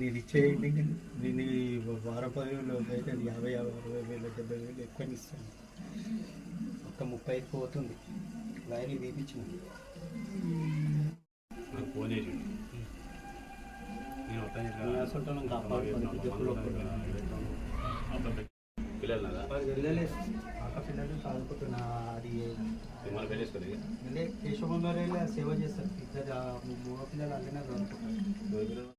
నేను ఇచ్చేయండి నేను ఈ అయితే అది యాభై యాభై అరవై వేలు డెబ్బై వేలు ఎక్కువ ఇస్తాను. ఒక ముప్పై ఐదు పోతుంది. వైర్ తీపించిన ఫోన్ చేసి నేను వస్తాను కాపాడుకోవాలి, పిల్లలు అక్క చదువుకుంటున్నా అది సేవ చేస్తారు. ఇద్దరు పిల్లలు అలానే చదువుకుంటారు.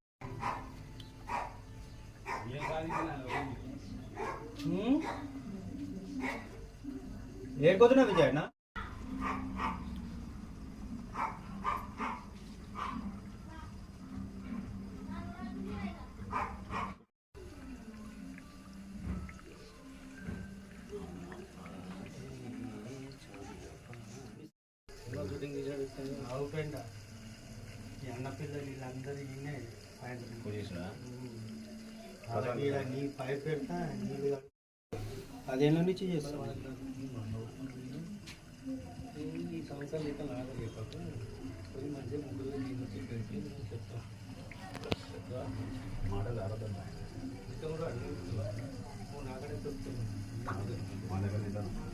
ఏడుకోతున్నా విజయ్ అన్న అవుపోయిందా అన్న పిల్లలు వీళ్ళందరూ ఈయనే నీ పైప్ పెడతా నీళ్ళు కలుపు. నుంచి చేస్తాం ఈ సంవత్సరం లెక్క లాగలేకపోతే పోయి మధ్య ముగ్గురు నీళ్ళు చెప్పేసి చెప్తాం మాటలు అర్థం ఇక కూడా అడుగుతున్నా మా దగ్గర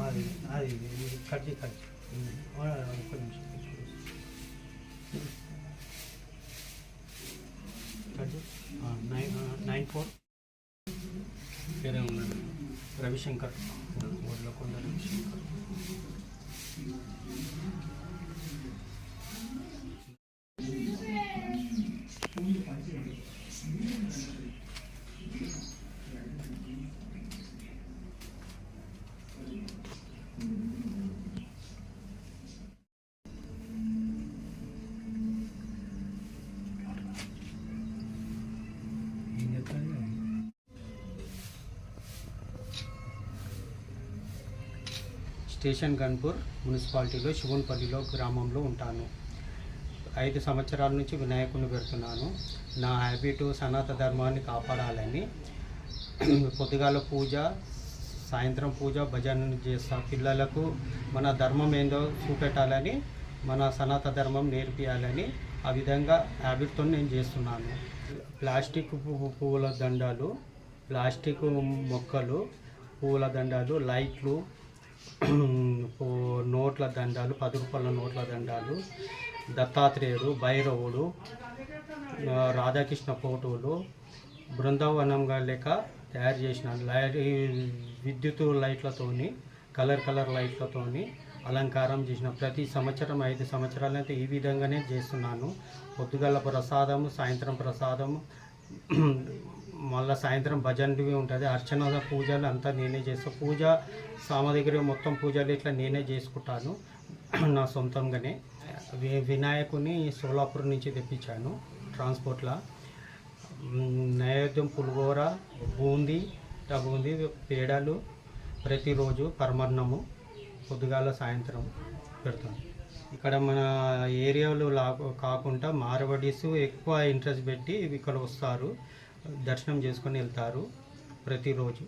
అది అది కట్ చేయి ఒక్క నిమిషం కట్ నైన్ నైన్ ఫోర్. పేరే ఉన్నాడు రవిశంకర్. ఊర్లకొండ రవిశంకర్ స్టేషన్ గన్పూర్ మున్సిపాలిటీలో శివన్పల్లిలో గ్రామంలో ఉంటాను. ఐదు సంవత్సరాల నుంచి వినాయకుని పెడుతున్నాను. నా హ్యాబిట్ సనాతన ధర్మాన్ని కాపాడాలని. పొద్దుగాల పూజ సాయంత్రం పూజ భజన చేస్తా. పిల్లలకు మన ధర్మం ఏందో చూపెట్టాలని మన సనాతన ధర్మం నేర్పియాలని ఆ విధంగా హ్యాబిట్తో నేను చేస్తున్నాను. ప్లాస్టిక్ పువ్వు పువ్వుల దండాలు ప్లాస్టిక్ మొక్కలు పువ్వుల దండాలు లైట్లు నోట్ల దండాలు పది రూపాయల నోట్ల దండాలు దత్తాత్రేయుడు భైరవుడు రాధాకృష్ణ ఫోటోలు బృందావనంగా లెక్క తయారు చేసిన లైట్ విద్యుత్ లైట్లతోని కలర్ కలర్ లైట్లతోని అలంకారం చేసిన ప్రతి సంవత్సరం ఐదు సంవత్సరాలైతే ఈ విధంగానే చేస్తున్నాను. పొద్దుగల ప్రసాదము సాయంత్రం ప్రసాదము మళ్ళీ సాయంత్రం భజనవి ఉంటుంది. అర్చన పూజలు అంతా నేనే చేస్తాను పూజ సామగ్రి మొత్తం పూజలు ఇట్లా నేనే చేసుకుంటాను నా సొంతంగానే. వి- వినాయకుని సోలాపూర్ నుంచి తెప్పించాను ట్రాన్స్పోర్ట్లో. నైవేద్యం పులిహోర బూందీ ఇట్లా బూందీ పేడలు ప్రతిరోజు పరమన్నము పొద్దుగాల సాయంత్రం పెడతాం ఇక్కడ మన ఏరియాలో లా కాకుండా మారవడీస్ ఎక్కువ ఇంట్రెస్ట్ పెట్టి ఇక్కడ వస్తారు. దర్శనం చేసుకొని వెళ్తారు ప్రతిరోజు.